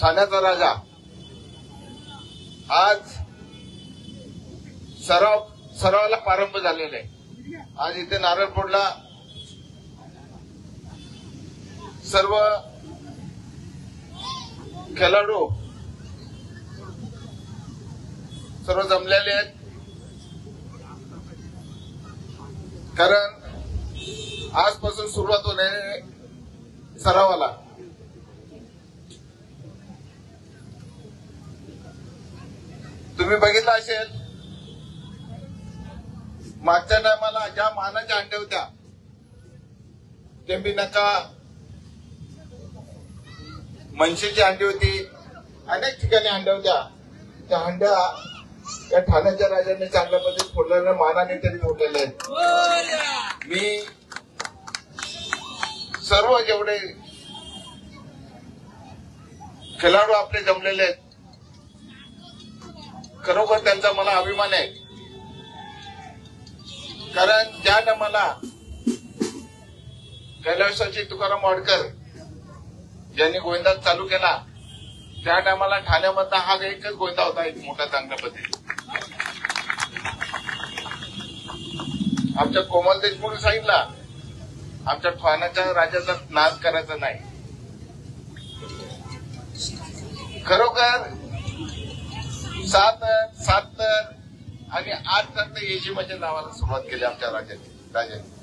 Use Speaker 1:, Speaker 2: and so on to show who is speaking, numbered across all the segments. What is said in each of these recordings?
Speaker 1: ठाण्याचा राजा. आज सराव सरावाला प्रारंभ झालेला आहे. आज इथे नारळपूरला सर्व खेळाडू सर्व जमलेले आहेत. कारण आजपासून सुरुवात होणे सरावाला. तुम्ही बघितलं असेल? मागच्या टायमाला ज्या मानाच्या अंड्या होत्या टेंबी नका मनशीची अंडी होती अनेक ठिकाणी अंड्या होत्या. त्या अंड्या त्या ठाण्याच्या राजाने चांगल्या पद्धतीने फोडलेल्या मानाने तरी फोडलेल्या आहेत. मी सर्व जेवढे खेळाडू आपले जमलेले आहेत खरोखर त्यांचा मला अभिमान आहे. कारण ज्या टायमाला कैलासाची तुकाराम वाडकर ज्यांनी गोविंदा चालू केला त्या टायमाला ठाण्यामधला हा एकच गोविंदा होता एक मोठा चांगल्या पद्धती आमच्या कोमल देशमुख सांगितला आमच्या ठाण्याच्या राजाचा नाश करायचा नाही. खरोखर सात सात तर आणि आठ तर येजीमाच्या नावाला सुरुवात केली आमच्या राज्याने राजाने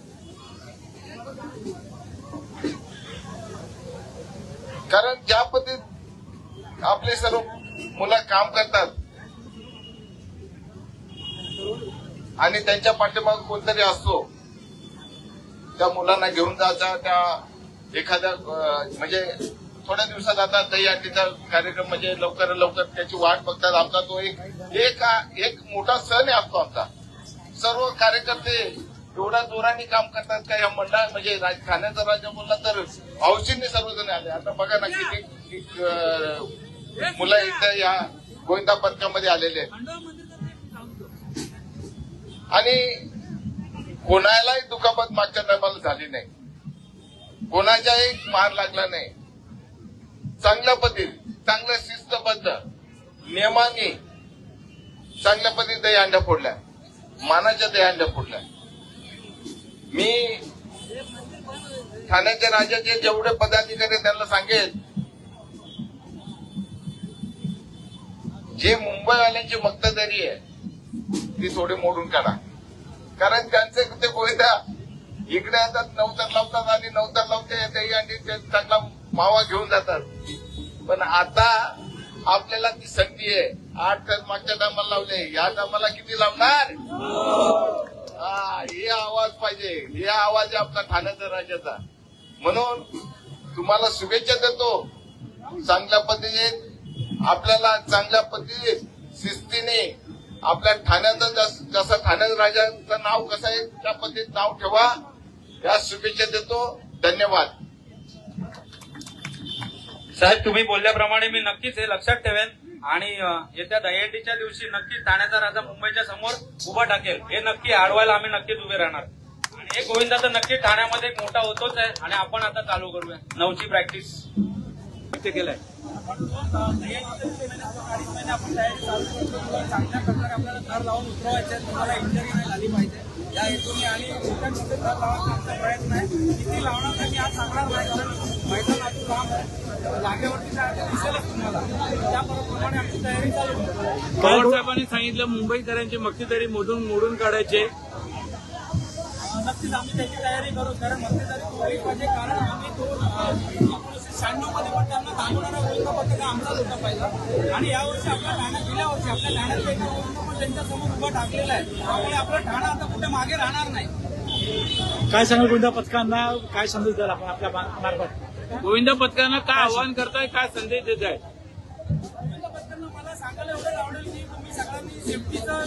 Speaker 1: कारण ज्या पद्धतीत आपले सर्व मुलं काम करतात आणि त्यांच्या पाठीमाग कोणतरी असतो त्या मुलांना घेऊन जायचा त्या एखाद्या म्हणजे थोड्या दिवसात आता दही अंडीचा कार्यक्रम म्हणजे लवकर लवकर त्याची वाट बघतात. आमचा तो एक एक एक मोठा सण आहे असतो आमचा. सर्व कार्यकर्ते एवढ्या जोराने काम करतात का या मंडळ म्हणजे राज- ठाण्याचा राजा बोलला तर औषधीने सर्वजण आले. आता बघा ना किती मुलं इथं या गोविंदा पथकामध्ये आलेले आहेत. आणि कोणालाही दुखापत मागच्या टायमाला झाली नाही. कोणाच्याही मार लागला नाही. चांगल्या पद्धतीने चांगल्या शिस्तबद्ध नियमाने चांगल्या पद्धतीने दही अंड्या फोडल्या. मानाच्या दही अंड्या फोडल्या. मी ठाण्याच्या राजाचे जेवढे पदाधिकारी त्यांना सांगेल जे मुंबईवाल्यांची मक्तदारी आहे ती थोडी मोडून काढा. कारण त्यांचे ते गोविंदा इकडे येतात नवतर लावतात आणि नवतर लावते दही अंडी ते चांगला मावा घेऊन जातात. पण आता आपल्याला ती संधी आहे. आठ तर मागच्या दामाला लावले. या दामाला किती लावणार? हा हे आवाज पाहिजे. हे आवाज आहे आपला ठाण्याचा राजाचा. म्हणून तुम्हाला शुभेच्छा देतो. चांगल्या पद्धतीने आपल्याला चांगल्या पद्धतीने शिस्तीने आपल्या ठाण्याचा जसा जसं राजाचं नाव कसं आहे त्या पद्धतीत नाव ठेवा. या शुभेच्छा देतो. धन्यवाद.
Speaker 2: साहेब तुम्ही बोलल्याप्रमाणे मी नक्कीच हे लक्षात ठेवेन. आणि येत्या दहीहंडीच्या दिवशी नक्कीच ठाण्याचा राजा मुंबईच्या समोर उभा टाकेल हे नक्की अडवायला आम्ही नक्कीच उभे राहणार. आणि हे गोविंदा तर नक्की ठाण्यामध्ये एक मोठा होतोच आहे. आणि आपण आता चालू करूया. नऊची प्रॅक्टिस ते केलंय.
Speaker 3: चांगल्या प्रकारे आपल्याला थर लावून उतरवायचे आहे. तुम्हाला इंजरी नाही झाली पाहिजे. या हेतूने आणि मोठ्या मोठे थर लावण्याचा आमचा प्रयत्न आहे. किती लावणार नाही मी आज सांगणार नाही. कारण मैदान अजून लांब आहे. जागेवरती काय आहे ते दिसेलच तुम्हाला. त्याप्रमाणे आमची तयारी चालू आहे.
Speaker 4: पवार साहेबांनी सांगितलं मुंबईकरांची मक्तेदारी मोडून मोडून काढायचे.
Speaker 3: नक्कीच आम्ही त्याची तयारी करू कारण मक्तेदारी तोडली पाहिजे कारण आम्ही तो शहाण्णवमध्ये पण त्यांना थांबवणारा गोलका पथक आमचाच होता पाहिजे आणि यावर्षी आपल्या ठाण्यात गेल्या वर्षी आपल्या ठाण्यात एक पण त्यांच्यासमोर उभा टाकलेला आहे. त्यामुळे आपलं ठाणं आता कुठे मागे राहणार नाही.
Speaker 5: काय सांगाल गोविंदा पथकांना काय संदेश द्याल आपण आपल्या मार्फत?
Speaker 4: गोविंद पथकांना काय आवाहन करताय काय संदेश देत आहे
Speaker 3: मला सांगायला एवढंच आवडेल की तुम्ही सगळ्यांनी सेफ्टीचं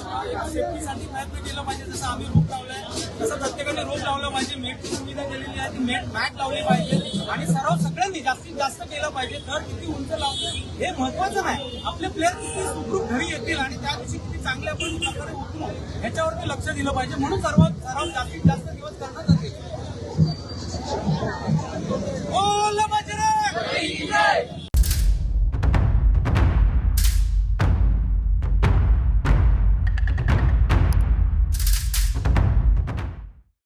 Speaker 3: सेफ्टीसाठी प्रयत्न केला पाहिजे. जसं आम्ही रोप लावलाय तसं प्रत्येकाने रोप लावला पाहिजे. मेटची सुविधा केलेली आहे. ती मेट मॅट लावली पाहिजे. आणि सराव सगळ्यांनी जास्तीत जास्त केला पाहिजे. तर किती उंच लावतो हे महत्वाचं नाही. आपले प्लेअर किती सुखरूप घरी येतील आणि त्या दिवशी किती चांगल्या आपण प्रकारे उतरू ह्याच्यावरती लक्ष दिलं पाहिजे. म्हणून सर्व सराव जास्तीत जास्त दिवस करणं ¡Hola,